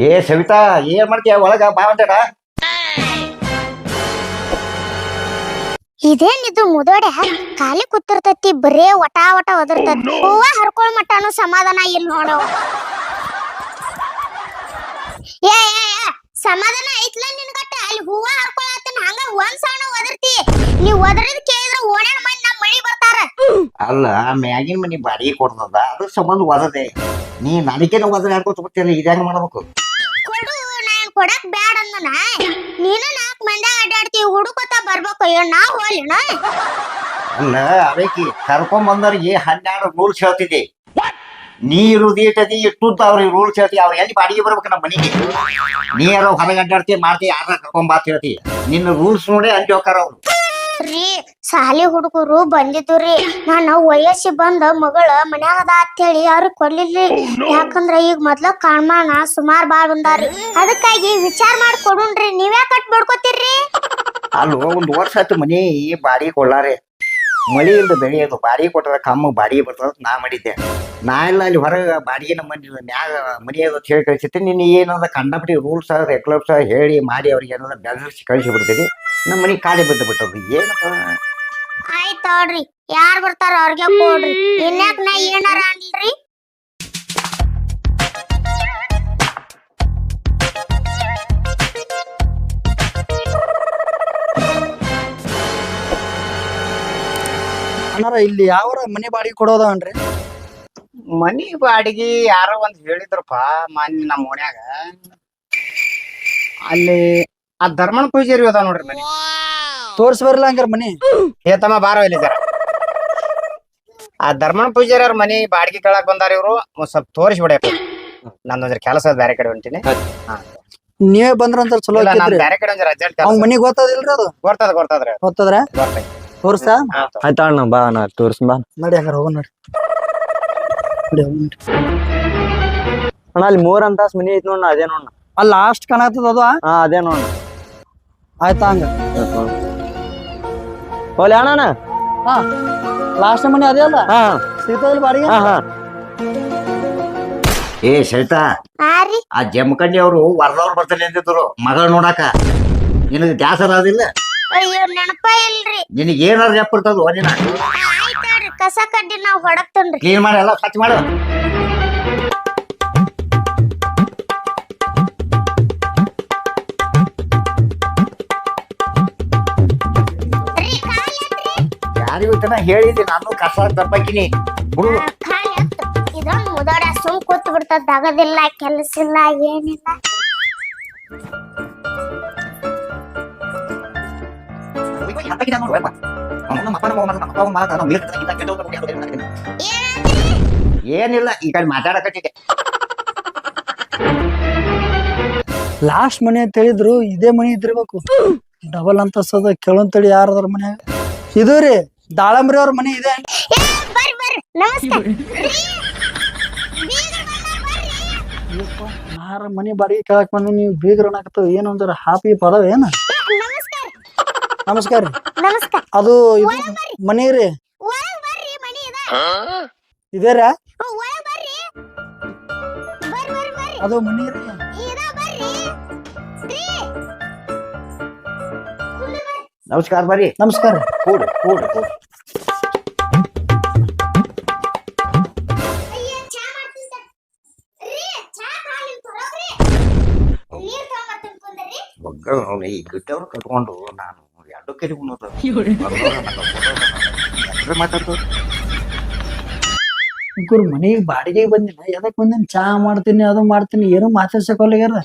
ಏ ಸವಿತಾ ಏನ್ ಮಾಡ್ತೀಯ ಒಳಗ ಬಾ ಅಂತಾಡ ಇದೇನಿದು ಮುದೋಡೆ? ಖಾಲಿ ಕೂತಿರ್ತತಿ ಬರೇ ವಟಾ ವಟ ಒದರ್ತೈತಿ. ಹೂವ ಹರ್ಕೊಳ್ ಮಟ್ಟನು ಸಮಾಧಾನ ಇಲ್ಲ ನೋಡು. ಏ ಏ, ಏ, ಸಮಾಧಾನ ಐತ್ಲ ನಿನ್ಗಟ್ಟ? ಅಲ್ಲಿ ಹೂವ ಹರ್ಕೊಳತ್ತನ ಹಂಗ ಒಂದ್ ಸಣ್ಣ ಒದರ್ತಿ. ನೀ ಒದರಿದ್ ಕೇಳಿದ್ರ ಓಡಾಡ ಮಂದಿ ನಮ್ ಮಳಿ ಬರ್ತಾರ. ಅಲ್ಲ ಮ್ಯಾಗಿನ ಮನಿ ಬಾಡಿಗೆ ಕೊಡ್ತದ ಅದ್ರ ಸಂಬಂಧ ಒದದೆ. ನೀ ನನಗೇನು ಒದರೆ ಹಾಕೋತ ಬರ್ತೀರ ಇದ್ಯಾಂಗ ಮಾಡ್ಬೇಕು? ಕೊಡಕ್ ಬ್ಯಾಡ ಅಂದನ. ನೀನು ನಾಲ್ಕು ಮಂದಿ ಅಡ್ಡಾಡ್ತೀವಿ ಹುಡುಕೋತ ಬರ್ಬೇಕು, ಅಯ್ಯೋ ನಾ ಹೋಲಿನ ಅಲ್ಲ ಅದಕ್ಕೆ ಕರ್ಕೊಂಡ್ ಬಂದವ್ರಿಗೆ ಹನ್ನೆರಡು ರೂಲ್ಸ್ ಹೇಳ್ತಿದ್ದೆ. ನೀ ಇರುದು ಇಟ್ಟದಿ ಇಟ್ಟುದ್ದ ಅವ್ರಿಗೆ ರೂಲ್ಸ್ ಹೇಳ್ತಿ ಅವ್ರು ಎಲ್ಲಿ ಬಾಡಿಗೆ ಬರ್ಬೇಕು ನಮ್ಮ ಮನೆಗೆ? ನೀ ಯಾರೋ ಹೊರಗೆ ಅಡ್ಡಾಡ್ತಿ ಮಾಡ್ತಿ ಯಾರ ಕರ್ಕೊಂಡ್ ಬಾತ್ ಹೇಳ್ತಿ ನಿನ್ನ ರೂಲ್ಸ್ ನೋಡಿ ಅಲ್ಲಿ ಹೋಗ್ತಾರ ಅವ್ರು. ರೀ ಸಾಲಿ ಹುಡುಗರು ಬಂದಿದ್ದು ರೀ ನಾನು ವಯಸ್ಸಿ ಬಂದ ಮಗಳ ಮನ್ಯಾಗ ಅದ ಅಂತೇಳಿ ಅವ್ರಿಗೆ ಕೊಡ್ಲಿಲ್ರಿ. ಯಾಕಂದ್ರ ಈಗ ಮೊದ್ಲ ಕಾಣ್ಮಾನ ಸುಮಾರ್ ಬಾಳ್ ಬಂದಾರಿ. ಅದಕ್ಕಾಗಿ ವಿಚಾರ ಮಾಡಿ ಕೊಡುನ್ರಿ ನೀವ್ಯಾ ಕಟ್ ಬಡ್ಕೋತೀರ್ರಿ ಅಲ್ಲೋ ಒಂದ್ ವರ್ಷ ಆಯ್ತು ಮನಿ ಬಾಡಿಗೆ ಕೊಳ್ಳಾರೆ ಮಳಿ ಇಲ್ದ ಬೆಳೆ ಅದು. ಬಾಡಿಗೆ ಕೊಟ್ಟರೆ ಕಮ್ಮ ಬಾಡಿಗೆ ಬರ್ತದ ನಾ ಮಾಡಿದ್ದೆ. ನಾ ಇಲ್ಲ ಅಲ್ಲಿ ಹೊರಗೆ ಬಾಡಿಗೆ ನಮ್ಮ ಮನೆ ಮ್ಯಾಗ ಮನಿ ಅದು ಹೇಳಿ ಕಳಿಸಿತ್ತೆ ನಿನ್ನ ಏನದ ಕಂಡಪಟ್ಟಿ ರೂಲ್ಸ್ ರೆಗ್ಯುಲರ್ಸ್ ಹೇಳಿ ಮಾಡಿ ಅವ್ರಿಗೆ ಏನಾದ್ರು ಬೆದರಿಸಿ ಕಳಿಸಿ ಬಿಡ್ತೀರಿ ನಮ್ಮ ಮನೆ ಖಾಲಿ ಬಿದ್ದು ಬಿಟ್ಟು ಏನಪ್ಪ? ಆಯ್ತ್ ನೋಡ್ರಿ ಯಾರ್ ಬರ್ತಾರ ಅವ್ರಿಗೆ ಕೊಡ್ರಿ. ಇನ್ಯಾಕ್ ನಾ ಏನಾರ ಅನ್ಲ್ರಿ ಅಣ್ಣಾರ ಇಲ್ಲಿ ಯಾವ ಮನೆ ಬಾಡಿಗೆ ಕೊಡೋದವನ್ರಿ ಮನಿ ಬಾಡಿಗೆ ಯಾರೋ ಒಂದ್ ಹೇಳಿದ್ರಪ್ಪ ಮಾನ್ಯ ನಮ್ಮ ಓಣ್ಯಾಗ ಅಲ್ಲಿ ಆ ಧರ್ಮನ ಪೂಜಾರಿ ಅದ ನೋಡ್ರಿ ಮನಿ. ತೋರ್ಸ್ ಬರಲ್ಲ ಹಂಗಾರ ಮನಿ? ಏ ತಮ್ಮ ಬಾರೋ ಇಲ್ಲಿ ಜರ. ಆ ಧರ್ಮನ ಪೂಜಾರಿ ಅವ್ರ ಮನಿ? ಬಾಡಿಗೆ ಕೇಳಕ್ ಬಂದಾರ ಇವ್ರು. ಒಂದ್ ಸ್ವಲ್ಪ ತೋರಿಸಿ ಬಿಡಪ್ಪ. ನಂದೊಂದ್ರ ಕೆಲಸ ಅದ ಬ್ಯಾರೆ ಕಡೆ ಹೊಂಟಿನಿ. ನೀವೇ ಬಂದ್ರಂತ ಚಲೋ ಇಲ್ಲ ನಾನ್ ಬ್ಯಾರೆ ಕಡೆ ಒಂದ್ ಅರ್ಜೆಂಟ್ ಅವ್ನ ಮನಿಗ್ ಗೊತ್ತದಿಲ್ರಿ ಅದು? ಗೊತ್ತದ ಗೊತ್ತದ್ರಿ ಗೊತ್ತದ್ರ ಗೊತ್ತೈತಿ ತೋರ್ಸಾ. ಆಯ್ತಾ ಅಣ್ಣ ಬಾ ನಾ ತೋರ್ಸ್ ಬಾ. ನಡಿ ಹಂಗಾರ ಹೋಗೋಣ ನಡಿ. ನಡಿ ಹೋಗೋಣ ನಡಿ. ಅಣ್ಣ ಅಲ್ಲಿ ಮೂರ್ ಅಂತಾಸ್ ಮನಿ ಐತಿ ನೋಡ ಅದೇ ನೋಡ ಅಲ್ಲಿ ಲಾಸ್ಟ್ ಕಾಣತ್ತದ ಅದು? ಹಾ ಅದೇ ನೋಡ ಆಯ್ತಾ ಹಂಗ? ಹೋಲಿ ಅಣ್ಣ ಹಾ. ಲಾಸ್ಟ್ ಮನೆ ಅದೇ ಅಲ್ಲ? ಹಾ. ಸಿಗ್ತದಲ್ಲ ಬಾಡಿಗೆ? ಹಾ ಹಾ. ಏ ಶೈತಾ ಆ ಜಮಖಂಡಿ ಅವರು ವರದವ್ರು ಬರ್ತಾನೆ ಅಂತಿದ್ರು ಮಗಳ ನೋಡಾಕ. ನಿನಗೆ ದಾಸರ ಅದಿಲ್ಲ ಅಯ್ಯೋ ನೆನಪ ಇಲ್ರಿ. ನಿನಗೆ ಏನಾರು ಆಯ್ತ್ ನೋಡ್ರಿ ಕಸ ಕಡ್ಡಿ ನಾವು ಹೊಡಕ್ತನ್ರಿ ಕ್ಲೀನ್ ಮಾಡಿ ಎಲ್ಲ ಸ್ವಚ್ಛ ಮಾಡು. ತನ ಹೇಳಿದ್ದೆ ನಾನು ಕಸ ತಪ್ಪಕಿನಿ ಬಿಡು. ಇದೊಂದ್ ಮುದೋಡ ಸುಮ್ ಕೂತ್ ಬಿಡ್ತದ ಆಗದಿಲ್ಲ ಕೆಲಸ ಇಲ್ಲ ಏನಿಲ್ಲ. ಏನಿಲ್ಲ ಈ ಕಡೆ ಮಾತಾಡಕತ್ತಿದ್ದೆ. ಲಾಸ್ಟ್ ಮನೆ ಅಂತ ಹೇಳಿದ್ರು ಇದೇ ಮನಿ ಇದ್ದಿರ್ಬೇಕು. ಡಬಲ್ ಅಂತಸ್ತದ ಕೇಳೋಂತೇಳಿ ಯಾರದ್ರ ಮನ್ಯಾಗ. ಇದು ರೀ ದಾಳಂಬ್ರಿ ಅವ್ರ ಮನೆ ಇದೆ. ಏ, ಮನೆ ಬಾಡಿಗೆ ಕೇಳಕ್ ಬಂದು ನೀವು ಬೀಗ್ರ ಅನ್ನಕತ್ತ ಏನು ಅಂದ್ರೆ ಹಾಪಿ ಪದವ ಏನ? ನಮಸ್ಕಾರ. ನಮಸ್ಕಾರ ರೀ. ನಮಸ್ಕಾರ. ಅದು ಇದು ಮನಿ ರೀ. ಇದೇರ ಅದು ಮನಿ ರೀ. ಚಾ ಹಾಲಿನ್ ನಮಸ್ಕಾರ ನೀರ್ ತಗೊಂಬರ್ತೀನಿ ಕುಂದ್ರಿ. ಒಗ್ಗರಣೆ ಅವ್ನು ಈ ಗಿಟ್ಟವ್ರು ಕಟ್ಕೊಂಡು ನಾನು ಎರಡು ಕಡೆ ಮಾತಾಡ್ತು ಗುರು ಮನೆಗೆ ಬಾಡಿಗೆ ಬಂದಿನ? ಎದಕ್ ಬಂದಿನ? ಚಾ ಮಾಡ್ತೀನಿ ಅದು ಮಾಡ್ತೀನಿ ಏನು ಮಾತಾಡ್ಸಕೋಲ್ಲಾಗ್ಯಾರ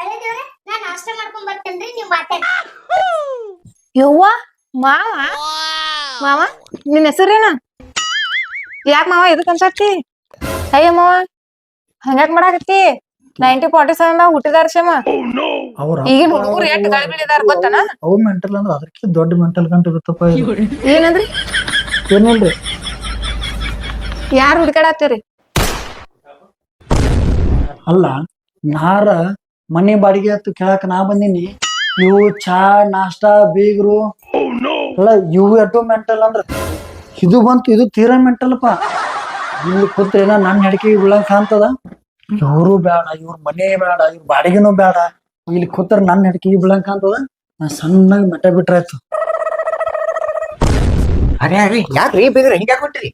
ಅರೆ ದೇವ್ರೆ, ನಾ ನಾಷ್ಟಾ ಮಾಡ್ಕೊಂಡ್ ಬರ್ತೇನ್ರಿ ನೀವ್ ಮಾತಾಡಿ ಯವ್ವ ಮಾವ? ಮಾವ ನಿನ್ನ ಹೆಸರೇನ? ಯಾಕ ಮಾವ ಇದಕ್ ಅನ್ಸತ್ತಿ ಅಯ್ಯ ಮಾವ ಹಂಗ್ಯಾಕ್ ಮಾಡಾಕತ್ತಿ? ನೈನ್ಟಿ ಫಾರ್ಟಿ ಸೆವೆನ್ ಹುಟ್ಟಿದಾರ ಶಮ ಅವ್ರ ಈಗಿನ ಹುಡುಗರು ಎಷ್ಟ್ ಗಳಿಬಿಳಿದಾರ ಗೊತ್ತನ? ಅವು ಮೆಂಟಲ್ ಅಂದ್ರೆ ಅದಕ್ಕೆ ದೊಡ್ಡ ಮೆಂಟಲ್ ಗಂಟು ಇರುತ್ತಪ್ಪ ಇದು. ಏನಂದ್ರಿ? ಏನಿಲ್ರಿ ಯಾರ್ ಹುಡ್ಕಾಡತ್ತೀರಿ ಅಲ್ಲ ನಾರ ಮನೆ ಬಾಡಿಗೆ ಹತ್ತು ಕೇಳಕ್ ನಾ ಬಂದೀನಿ. ಇವು ಚಾ ನಾಷ್ಟಾ ಬೀಗ್ರು. ಅಲ್ಲ ಇವು ಎಟು ಮೆಂಟಲ್ ಅಂದ್ರ ಇದು ಬಂತು ಇದು ತೀರಾ ಪಾ. ಇಲ್ಲಿ ಕೂತ್ರೆ ಏನೋ ನನ್ನ ಹೆಡಕಿ ಬೀಳಂಗ್ ಕಾಣ್ತದ ಇವರು ಬೇಡ ಇವ್ರ ಮನೆ ಬೇಡ ಇವ್ರ ಬಾಡಿಗೆನೂ ಬೇಡ ಇಲ್ಲಿ ಕೂತ್ರ ನನ್ನ ಹೆಡ್ಕಿಗೆ ಬಿಳಂಕ ಅಂತದ ನಾ ಸಣ್ಣಗೆ ಮೆಟ್ಟ ಬಿಟ್ರಾಯ್ತು ಅರೆ ಅರೆ ಯಾಕ್ರಿ ಬೀದ್ರ ಹಿಂಗ್ಯಾಕ್ ಕೊಟ್ಟಿರಿ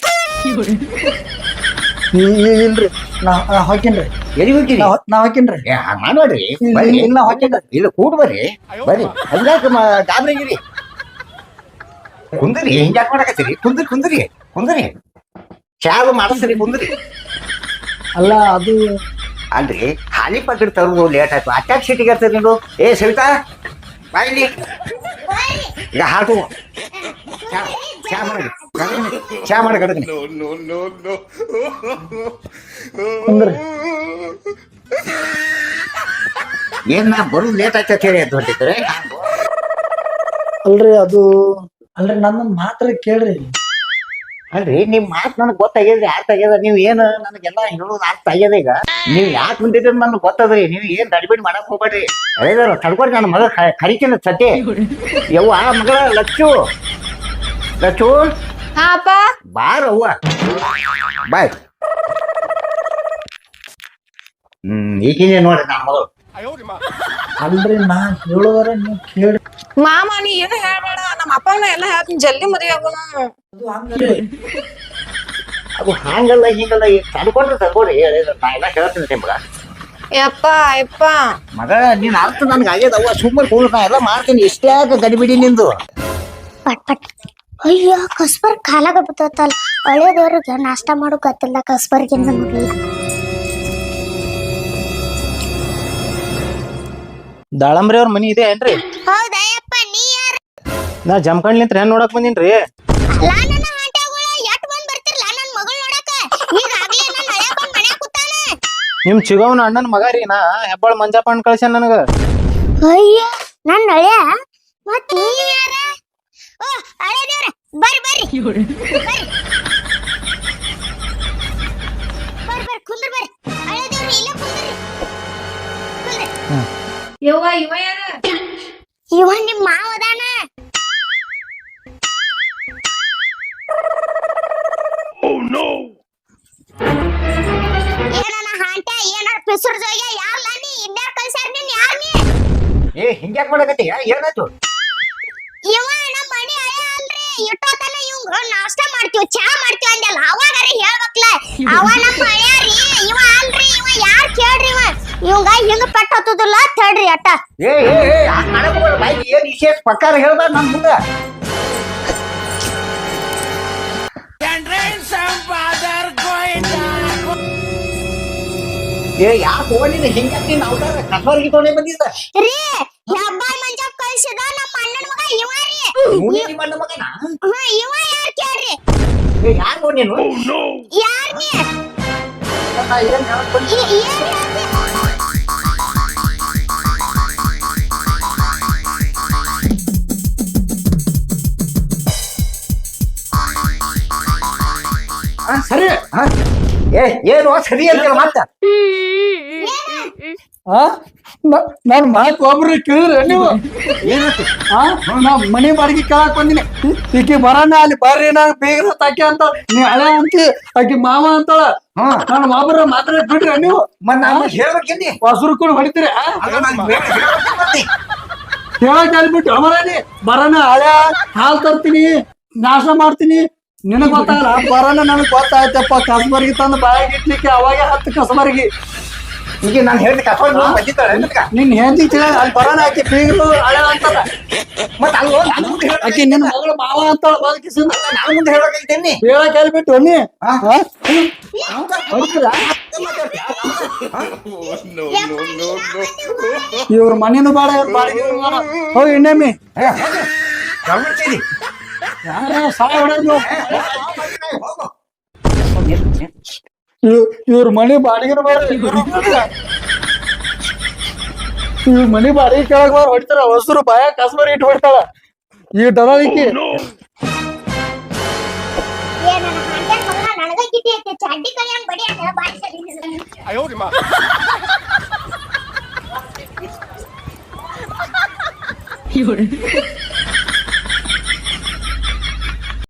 ಇಲ್ರಿ. ನಾ ಹಾಕಿನ್ರಿ. ಎಲ್ಲಿ ಹೋಗಿರಿ? ನಾ ಹಾಕಿನ್ರಿ. ಹಂಗ್ ಮಾಡ್ಬೇಡ್ರಿ ಇಲ್ಲ, ಬರ್ರಿ. ಇಲ್ಲ, ಕೂಡ ಇಲ್ಲ ಕೂಡ್ ಬರ್ರಿ. ಬರ್ರಿ. ಹಂಗ್ಯಾಕ ಗಾಬ್ರಿಗಿರಿ ಕುಂದ್ರಿ ಹಿಂಗ್ಯಾಕ್ ಮಾಡಕತ್ತೀರಿ? ಕುಂದ್ರಿ ಕುಂದ್ರಿ ಕುಂದ್ರಿ. ಚಾಲು ಮಾಡಿಸ್ರಿ ಕುಂದ್ರಿ. ಅಲ್ಲ ಅದು ಅಲ್ರಿ ಹಾಲಿ ಪಾಕಿಟ್ ತರೋದು ಲೇಟ್ ಆಯ್ತು. ಅಟ್ಯಾಕ್ ಸಿಟಿಗೆ ಇರ್ತದೆ ನೀನು ಏ ಸವಿತಾ ಬಾಯಿಲಿ. ಈಗ ಹಾಕು. ಚಾ ಮಾಡಿ. ಚಾ ಮಾಡಿ ಕುಂದ್ರಿ ಏನ್ ನಾ ಬರೋದು ಲೇಟ್ ಆಯ್ತು ಅಂತ ಹೇಳಿ ಅಂತ ಹೊಂಟಿದ್ರೆ ಅಲ್ರಿ ಅದು ಅಲ್ರಿ ನನ್ನ ಮಾತ್ರ ಕೇಳ್ರಿ. ಅಲ್ರಿ ನಿಮ್ ಮಾತು ನನಗೆ ಗೊತ್ತಾಗ್ಯದ್ರಿ ಅರ್ಥ ಆಗ್ಯದ ನೀವ್ ಏನು ನನಗೆಲ್ಲ ಹೇಳೋದು ಅರ್ಥ ಆಗ್ಯದ ಈಗ? ನೀವು ಯಾಕೆ ಬಂದಿದ್ರಿ ನನ್ಗೆ ಗೊತ್ತದ್ರಿ ನೀವ್ ಏನ್ ಗಡಿಬಿಡಿ ಮಾಡಕ್ ಹೋಗ್ಬೇಡ್ರಿ. ಹೇಳಿದಾರ ತಡ್ಕೊರಿ ನನ್ನ ಮಗ ಕರಿತೀನಿ ಸತ್ಯ ಯವ್ವ ಮಗಳ ಲಚ್ಚು. ಲಚ್ಚು. ಹಾ ಅಪ್ಪ. ಬಾರ ಅವ್ವ. ಬಾಯ್. ಹ್ಮ್ ಈಗಿನೇ ನೋಡ್ರಿ ನನ್ನ ಮಗಳು. ಅಲ್ರಿ ನಾ ಹೇಳುವರ ನೀವು ಕೇಳಿ ಮಾಮ ನೀ ಏನು ಹೇಳ್ಬೇಡ? ನಮ್ಮ ಅಪ್ಪನ ಎಲ್ಲ ಹೇಳ್ತೀನಿ ಜಲ್ದಿ ಮದುವೆ ಆಗೋಣ ಅದು ಹಾಂಗಲ್ಲ. ಹಂಗಲ್ಲ ಈಗ ತಡ್ಕೊಂಡ್ರೆ ಹೇಳಿದ್ರ ನಾ ಎಲ್ಲ ಹೇಳ್ತೀನಿ ನಿಮ್ಗ. ಯಪ್ಪ ಯಪ್ಪ. ಮಗ ನೀನ್ ಅರ್ಥ ನನ್ಗೆ ಆಗ್ಯದವ್ವ ಸುಮ್ಮನೆ ಕೂಡ ನಾ ಎಲ್ಲ ಮಾಡ್ತೀನಿ. ಇಷ್ಟೇ ಆಗ ಗಡಿಬಿಡಿ ನಿಂದು. ಪಟ್ ಪಟ್. ಅಯ್ಯೋ ಕಸ್ಬರ್ ಕಾಲಾಗ ಬಿದ್ದತ್ತಲ್ಲ ಒಳ್ಳೆ ದೇವ್ರಿಗೆ ನಾಷ್ಟ ಮಾಡೋ ಗೊತ್ತಿಲ್ಲ ಕಸ್ಬರ್ಗಿಂದ ಮಗಲ್ಲ ದಾಳಂಬ್ರಿ ಅವ್ರ ಮನಿ ಇದೆ ಏನ್ರಿ? ಹೌದಾ ಯಾರು ನಾ ಜಮಖಂಡ್ಲಿಂತ್ರ ಹೆಣ್ ನೋಡಕ್ ಬಂದಿನ್ರಿ? ನಿಮ್ ಚಿಗವನ ಅಣ್ಣನ ಮಗ ರೀ ನಾ. ಹೆಬ್ಬಾಳ್ ಮಂಜಪ್ಪ ಅಣ್ಣ ಕಳ್ಸ್ಯಾನ ನನಗ. ಅಯ್ಯ ನನ್ನ ಮತ್ ಯಾರ? ಓ ಹಳೆ ದೇವ್ರ ಬರ್ರಿ ಬರ್ರಿ. ಬರ್ರಿ. ಬರ್ರಿ ಬರ್ರಿ ಕುಂದ್ರ ಬರ್ರಿ. ಹಳೆ ದೇವ್ರ ಇಲ್ಲ ಕುಂದ್ರಿ. ಕುಂದ್ರಿ. ಯವ್ವ ಇವ ಯಾರ? ಇವ ನಿಮ್ ಮಾವ ಅದಾನ ಏನನ ಹಾಂಟ? ಏನಾರ ಪಿಸುರ್ ಜೋಗ್ಯ ಯಾರ್ಲ ನೀ? ಇನ್ಯಾರ್ ಕಳ್ಸ್ಯಾರ ನೀನ್? ಯಾರ್ ನೀ? ಏ ಹಿಂಗ್ಯಾಕ್ ಮಾಡಕತ್ತಿ ಏನಾಯ್ತು? ಇವ ನಮ್ಮ ಮನಿ ಹಳೆ ಅಲ್ರಿ. ಇಟ್ಟೋತನ ಇವಂಗ ನಾಷ್ಟ ಮಾಡ್ತೀವಿ ಚಾ ಮಾಡ್ತೀವಿ ಅಂದಲ್ಲ ಅವಾಗಾರ ಹೇಳ್ಬೇಕ್ಲ. ಅವ ನಮ್ಮ ಹಳ್ಯಾರಿ ಇವ ಅಲ್ರಿ ಇವ ಯಾರ್ ಕೇಳ್ರಿ ಇವ? ಇವಂಗ ಹಿಂಗ ಪಟ್ಟ ಹತ್ತುದಿಲ್ಲ ತಡ್ರಿ ಅಟ್ಟ. ಏ ಏ ಏ ಹಂಗ್ ಮಾಡಕ್ ಹೋಗ್ಬೇಡ ಬಾಯ್ಗೆ ಏನ್ ವಿಶೇಷ? ಪ್ರಕಾರ ಹೇಳ್ಬಾರ್ದು ನಮ್ ಮುಂದ. ಯಾಕೆ ಓಡಿನ ಹಿಂಗ್ಯಾಕ್ ನೀನ್ ಅವತಾರ ಕಸವರ್ಗಿ ತೊಗೊಂಡೆ ಬಂದಿದ್ದ? ರೀ ಹೆಬ್ಬಾಳ್ ಮಂಜಪ್ಪ ಕಳ್ಸಿದ ನಮ್ಮ ಅಣ್ಣನ ಮಗ ಇವ ರೀ. ಇವನೇ ನಿಮ್ಮ ಅಣ್ಣ ಮಗನ? ಹಾ ಇವ ಯಾರ್ ಕೇಳ್ರಿ? ಏ ಯಾರು ನೋಡಿ ನೀನು? ಯಾರ್ ನೀ? ನಾ ಏನ್ ಹೇಳಕ್ ಬಂದೆ? ಈ- ಏನ್ ಹೇಳ್ತಿ? ಆ, ಸರಿ. ಆ? ಏ ಏನು ಸರಿ ಅಂತ ಮತ್ತ ನಾನು ಮಾತು ಒಬ್ರು ಕೇಳಿದ್ರೆ ನೀವು ಆ? ನಾ ಮನೆ ಬಾಡಿಗೆ ಕೇಳಕ್ ಬಂದಿನಿ. ಈಕಿ ಬರೋಣ ಅಲ್ಲಿ ಬರ್ರಿ ನಾ ಬೇಗ ತಾಕೆ ಅಂತ ನೀ ಹಳೆ ಅಂತಿ ಆಕಿ ಮಾವ ಅಂತಾಳ. ಹಾ. ನಾನು ಮಾಬರ ಮಾತ್ರ ಬಿಡ್ರಿ ನೀವು. ಮತ್ ನಾನು ಹೇಳ್ಬೇಕಿನಿ ಹೊಸರು ಕೂಡ ಹೊಡಿತೀರಿ ಹೇಳಕ್ ಅಲ್ಬಿಟ್ಟು ಅಮರಾನಿ ಬರೋಣ ಹಳೆ ಹಾಲ್ ತರ್ತೀನಿ ನಾಶ ಮಾಡ್ತೀನಿ. ನಿನಗ್ ಗೊತ್ತಾಗಲ್ಲ ಬರೋಣ ನನಗ್ ಗೊತ್ತಾಯ್ತಪ್ಪ. ಕಸಬರ್ಗಿ ತಂದು ಬಾಯಿಗೆ ಇಟ್ಲಿಕ್ಕೆ ಅವಾಗ ಹತ್ತು ಕಸಬರ್ಗಿ. ಈಗ ನಾನು ಹೇಳಿದ ಬಂದಿದ್ದಾಳೆ ನಿನಗ? ನಿನ್ ಹೆಂಡತಿ ತಿಳಿ ಅಲ್ಲಿ ಬರೋಣ ಆಕಿ ಬೀಗರು ಹಳೆ ಅಂತಲ್ಲ. ಮತ್ತೆ ಅಲ್ಲಿ ಹೋಗಿ ನಾನು ಮುಂದೆ ಆಕೆ ನಿನ್ನ ಮಗಳು ಮಾವ ಅಂತಾಳ ಬದುಕಿಸ ನಾನು ಮುಂದೆ ಹೇಳಕ್ ಹೇಳ್ಬಿಟ್ಟು ನೀ? ಇವ್ರ ಮನೇನು ಬಾಡ ಬಾಡಿಗೆ ಬೇಡ. ಹೋಗಿ. ಇನ್ನೊಮ್ಮೆ ಗಮನಿಸಿದಿ? ಇವ್ರ ಮನಿ ಬಾಡಿಗೆನ ಬಾರಿ ಇವ್ರ ಮನಿ ಬಾಡಿಗೆ ಕೆಳಗ್ ಬಾರ್ ಹೊಡಿತಾರ ಹೊಸರು ಬಾಯ ಕಸ್ಬರ್ ಇಟ್ಟು ಹೊಡ್ತಾಳ ಈ ದಲಾಳಿಕಿ ಏ ನನ್ನ